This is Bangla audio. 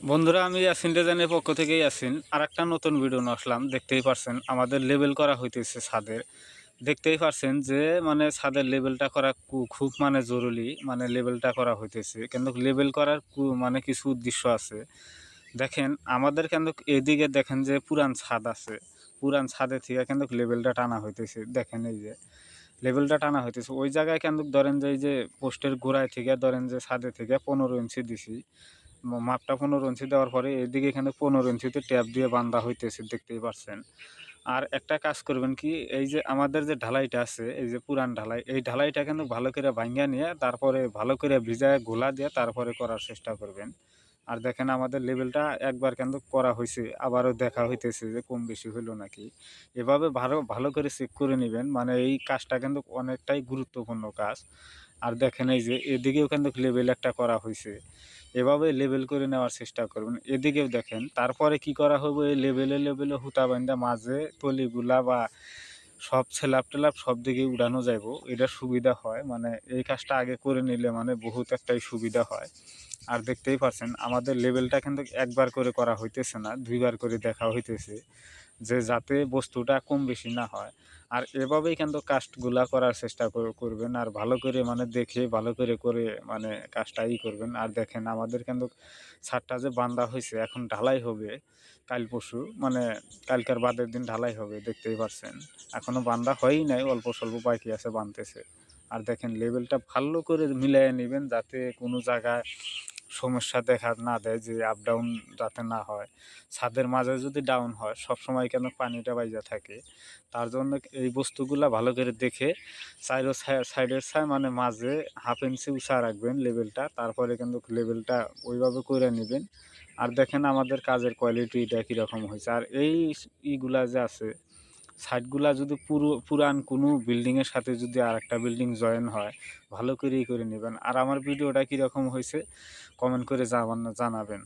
বন্ধুরা, আমি ইয়াসিন ডিজাইনের পক্ষ থেকেই আসিন আর একটা নতুন ভিডিও আসলাম। দেখতেই পারছেন, আমাদের লেবেল করা হইতেছে ছাদের। দেখতেই পারছেন যে মানে ছাদের লেবেলটা করা খুব মানে জরুরি মানে লেবেলটা করা হইতেছে। কিন্তু লেবেল করার মানে কিছু উদ্দেশ্য আছে। দেখেন, আমাদের কিন্তু এদিকে দেখেন যে পুরান ছাদ আছে। পুরান ছাদে থেকে কিন্তু লেবেলটা টানা হইতেছে। দেখেন এই যে লেবেলটা টানা হইতেছে। ওই জায়গায় কিন্তু ধরেন যে, এই যে পোস্টের গোড়ায় থেকে ধরেন যে ছাদে থেকে পনেরো ইঞ্চি দিছি। মাপটা পনেরো ইঞ্চি দেওয়ার পরে এদিকে এখানে পনেরো ইঞ্চিতে ট্যাপ দিয়ে বান্ধা হইতেছে, দেখতেই পারছেন। আর একটা কাজ করবেন কি, এই যে আমাদের যে ঢালাইটা আছে, এই যে পুরান ঢালাই, এই ঢালাইটা কিন্তু ভালো করে ভাঙ্গা নিয়ে তারপরে ভালো করে ভিজায় গোলা দিয়ে তারপরে করার চেষ্টা করবেন। আর দেখেন আমাদের লেভেলটা একবার কিন্তু করা হয়েছে আবারও দেখা হইতেছে যে কম বেশি হইল নাকি। এভাবে ভালো ভালো করে চেক করে নেবেন মানে এই কাজটা কিন্তু অনেকটাই গুরুত্বপূর্ণ কাজ। আর দেখেন এই যে এদিকেও কিন্তু লেভেল একটা করা হয়েছে এভাবে লেবেল করে নেওয়ার চেষ্টা করবেন। এদিকেও দেখেন, তারপরে কি করা হবে? এই লেবেলে লেবেলে হুতা বান্ধা মাঝে তলিগুলা বা সব ছেলাপ টেলাপ সব দিকে উড়ানো যাইব। এটা সুবিধা হয়। মানে এই কাজটা আগে করে নিলে মানে বহুত একটাই সুবিধা হয়। আর দেখতেই পারছেন, আমাদের লেবেলটা কিন্তু একবার করে করা হইতেছে না, দুইবার করে দেখা হইতেছে। যে যাতে বস্তুটা কম বেশি না হয়। আর এভাবেই কিন্তু কাজগুলা করার চেষ্টা করবেন। আর ভালো করে মানে দেখে, ভালো করে করে মানে কাজটা ই করবেন। আর দেখেন আমাদের কিন্তু ছাদটা যে বান্ধা হয়েছে, এখন ঢালাই হবে কাল পরশু। মানে কালকার বাদের দিন ঢালাই হবে, দেখতেই পারছেন। এখনও বান্ধা হয়ই নাই, অল্প স্বল্প বাকি আছে বানতেছে। আর দেখেন লেভেলটা ভালো করে মিলিয়ে নেবেন যাতে কোনো জায়গায় সমস্যা দেখা না দেয় যে আপ ডাউন যাতে না হয়। ছাদের মাঝে যদি ডাউন হয় সব সময় কেন পানিটা বাইজা থাকে? তার জন্য এই বস্তুগুলা ভালো করে দেখে সাইডের সাইডের সাই মানে মাঝে হাফ ইঞ্চি উষা রাখবেন লেভেলটা তারপরে কিন্তু লেভেলটা ওইভাবে করে নেবেন। আর দেখেন আমাদের কাজের কোয়ালিটিটা কীরকম হয়েছে। আর এই ইগুলা যে আছে সাইডগুলা যদি পুরো, পুরান কোনো বিল্ডিংয়ের সাথে যদি আর একটা বিল্ডিং জয়েন হয়, ভালো করেই করে নেবেন। আর আমার ভিডিওটা কীরকম হয়েছে কমেন্ট করে জানাবেন।